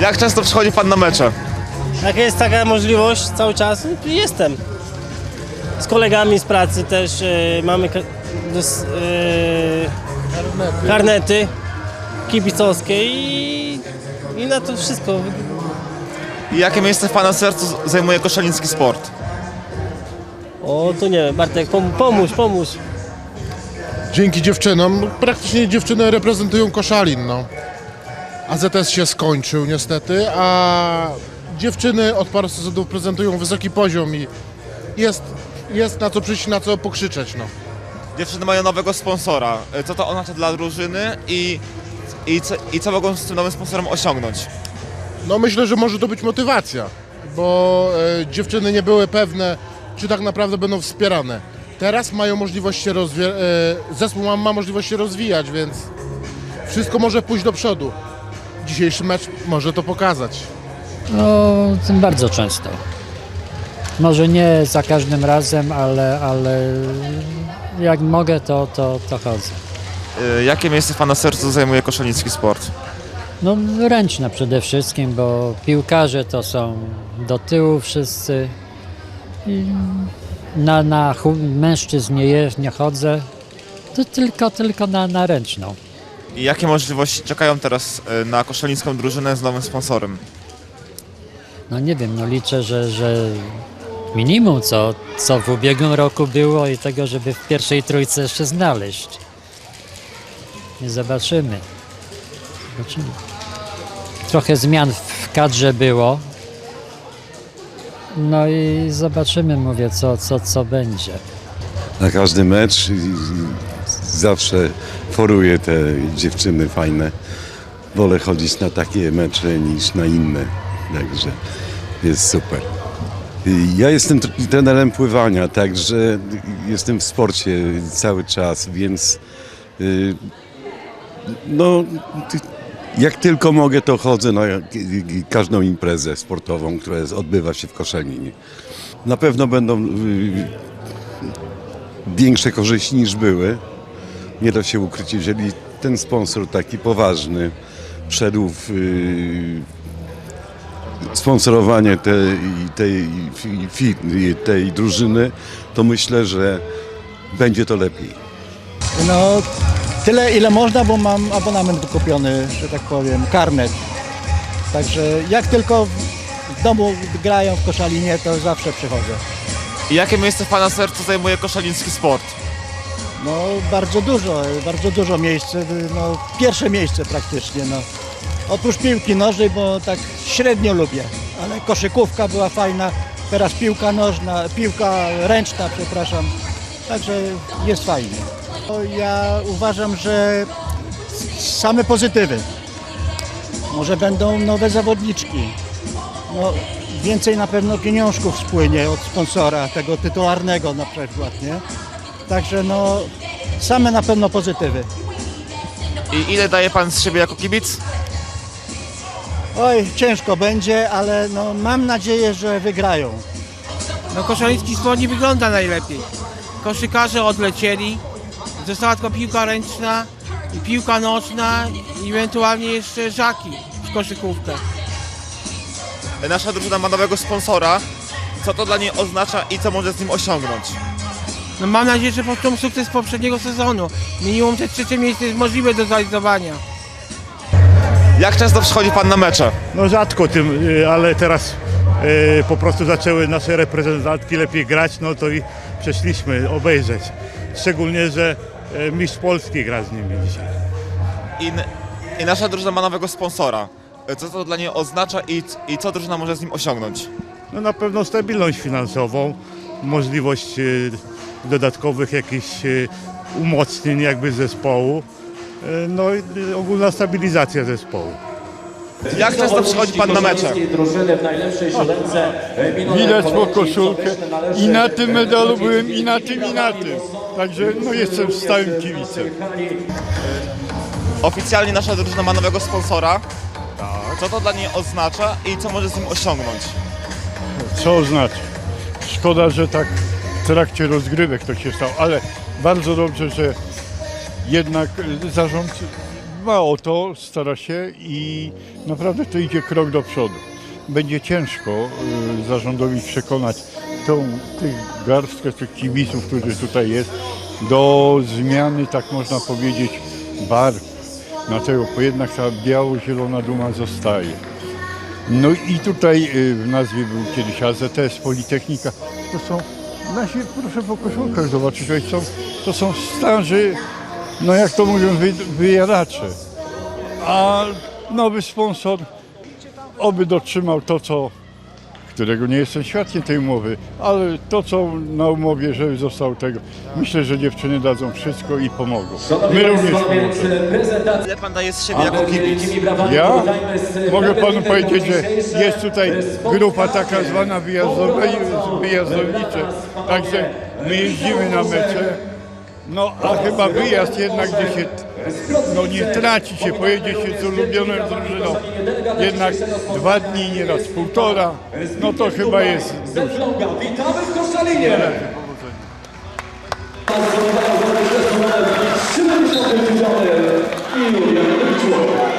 Jak często przychodzi pan na mecze? Jak jest taka możliwość cały czas, jestem. Z kolegami z pracy też e, mamy ka- dos, e, karnety kibicowskie i, i na to wszystko. I jakie miejsce w pana sercu zajmuje koszaliński sport? O, to nie wiem, Bartek, pom- pomóż, pomóż. Dzięki dziewczynom, praktycznie dziewczyny reprezentują Koszalin, no. AZS się skończył niestety, a dziewczyny od paru sezonów prezentują wysoki poziom i jest, jest na co przyjść, na co pokrzyczeć, no. Dziewczyny mają nowego sponsora. E, Co to oznacza dla drużyny i, i, co, i co mogą z tym nowym sponsorem osiągnąć? No myślę, że może to być motywacja, bo e, dziewczyny nie były pewne, czy tak naprawdę będą wspierane. Teraz mają możliwość się rozwijać, e, zespół ma, ma możliwość się rozwijać, więc wszystko może pójść do przodu. Dzisiejszy mecz może to pokazać. No, tym bardzo często. Może nie za każdym razem, ale, ale jak mogę, to, to, to chodzę. E, Jakie miejsce w pana sercu zajmuje koszaliński sport? No ręczne przede wszystkim, bo piłkarze to są do tyłu wszyscy. I na, na mężczyzn nie, je, nie chodzę, to tylko, tylko na, na ręczną. I jakie możliwości czekają teraz e, na koszalińską drużynę z nowym sponsorem? No nie wiem, no liczę, że, że minimum co, co w ubiegłym roku było i tego, żeby w pierwszej trójce jeszcze znaleźć. Nie zobaczymy. Zobaczymy. Trochę zmian w kadrze było. No i zobaczymy, mówię, co, co, co będzie. na każdy mecz zawsze foruję te dziewczyny fajne. Wolę chodzić na takie mecze niż na inne, także jest super. Ja jestem tr- trenerem pływania, także jestem w sporcie cały czas, więc y, no, jak tylko mogę, to chodzę na każdą imprezę sportową, która odbywa się w Koszalinie. Na pewno będą y, większe korzyści niż były. Nie da się ukryć, jeżeli ten sponsor taki poważny wszedł w y, sponsorowanie tej, tej, fi- tej drużyny, to myślę, że będzie to lepiej. No tyle ile można, bo mam abonament wykupiony, że tak powiem, karnet. Także jak tylko w domu grają w koszalinie, to zawsze przychodzę. I jakie miejsce w pana sercu zajmuje koszaliński sport? No bardzo dużo, bardzo dużo miejsc, no pierwsze miejsce praktycznie, no. Oprócz piłki nożnej, bo tak średnio lubię, ale koszykówka była fajna, teraz piłka nożna, piłka ręczna, przepraszam, także jest fajnie. No, Ja uważam, że same pozytywy. Może będą nowe zawodniczki. No, więcej na pewno pieniążków spłynie od sponsora tego tytularnego na przykład, nie? Także no, same na pewno pozytywy. I ile daje pan z siebie jako kibic? Oj, ciężko będzie, ale no, mam nadzieję, że wygrają. No koszaliński sport nie wygląda najlepiej. Koszykarze odlecieli, została tylko piłka ręczna i piłka nożna i ewentualnie jeszcze żaki w koszykówkę. Nasza drużyna ma nowego sponsora. Co to dla niej oznacza i co może z nim osiągnąć? No mam nadzieję, że powtórzą sukces poprzedniego sezonu. Minimum te trzecie miejsce jest możliwe do zrealizowania. Jak często przychodzi pan na mecze? No rzadko tym, y, ale teraz y, po prostu zaczęły nasze reprezentantki lepiej grać, no to i przeszliśmy obejrzeć. Szczególnie, że y, mistrz Polski gra z nimi dzisiaj. I, n- I nasza drużyna ma nowego sponsora. Co to dla niej oznacza i, i co drużyna może z nim osiągnąć? No na pewno stabilność finansową, możliwość y, dodatkowych jakichś y, umocnień jakby zespołu, y, no i y, ogólna stabilizacja zespołu. Jak często przychodzi pan na mecze? Widać po koszulkę. I na tym medalu byłem, i na tym, i na tym. Także no jestem stałym kibicem. Oficjalnie nasza drużyna ma nowego sponsora. Co to dla niej oznacza i co może z nim osiągnąć? Co oznacza? Szkoda, że tak trakcie rozgrywek to się stało, ale bardzo dobrze, że jednak zarząd dba o to, stara się i naprawdę to idzie krok do przodu. Będzie ciężko y, zarządowi przekonać tą, tych garstkę tych kibiców, którzy tutaj jest, do zmiany, tak można powiedzieć, barw na bo jednak ta biało-zielona duma zostaje. No i tutaj y, w nazwie był kiedyś AZS, Politechnika. To są nasi, proszę po koszulkach zobaczyć, są, to są starzy, no jak to mówią, wy, wyjadacze. A nowy sponsor oby dotrzymał to, co, którego nie jestem świadkiem tej umowy, ale to, co na umowie, żeby został tego. Myślę, że dziewczyny dadzą wszystko i pomogą. My również. Ile pan daje z siebie jako kibic? Ja mogę panu powiedzieć, że jest tutaj grupa taka zwana wyjazdownicza, także my jeździmy na mecze, no a chyba wyjazd jednak gdzie się no nie traci się, pojedzie się z ulubioną drużyną, jednak dwa dni, nieraz półtora, no to chyba jest dużo. Witamy w Koszalinie! 79 i Julian.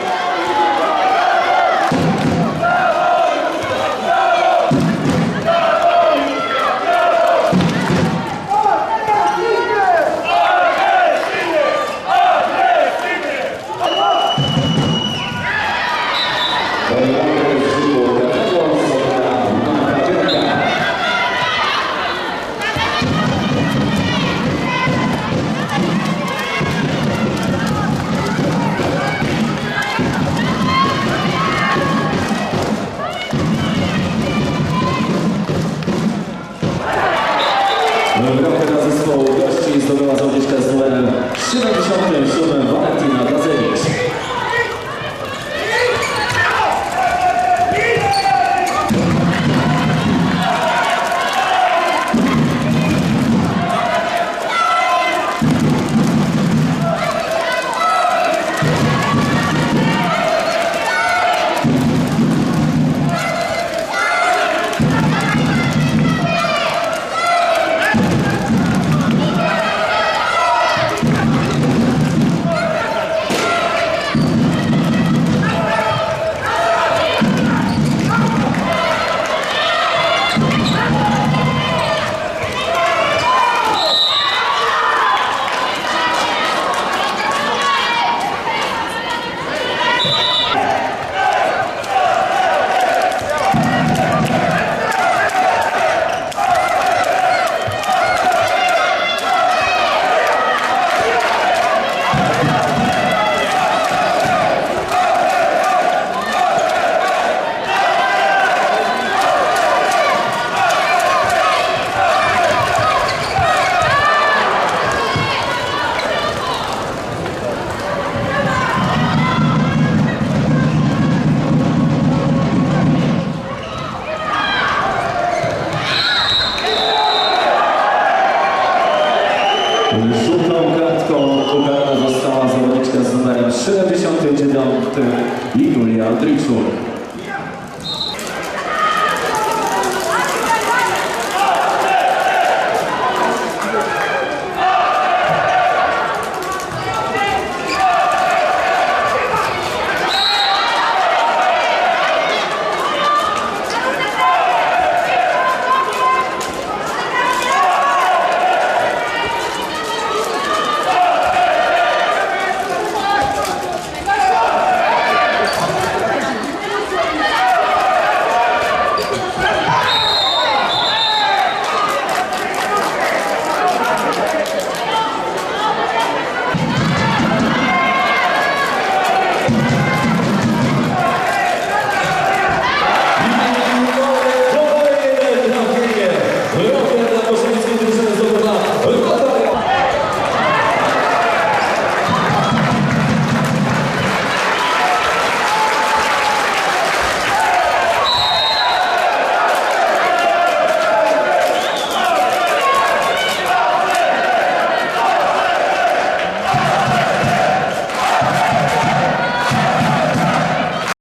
亲爱的消费者朋友们。Ukarana została zawodniczka z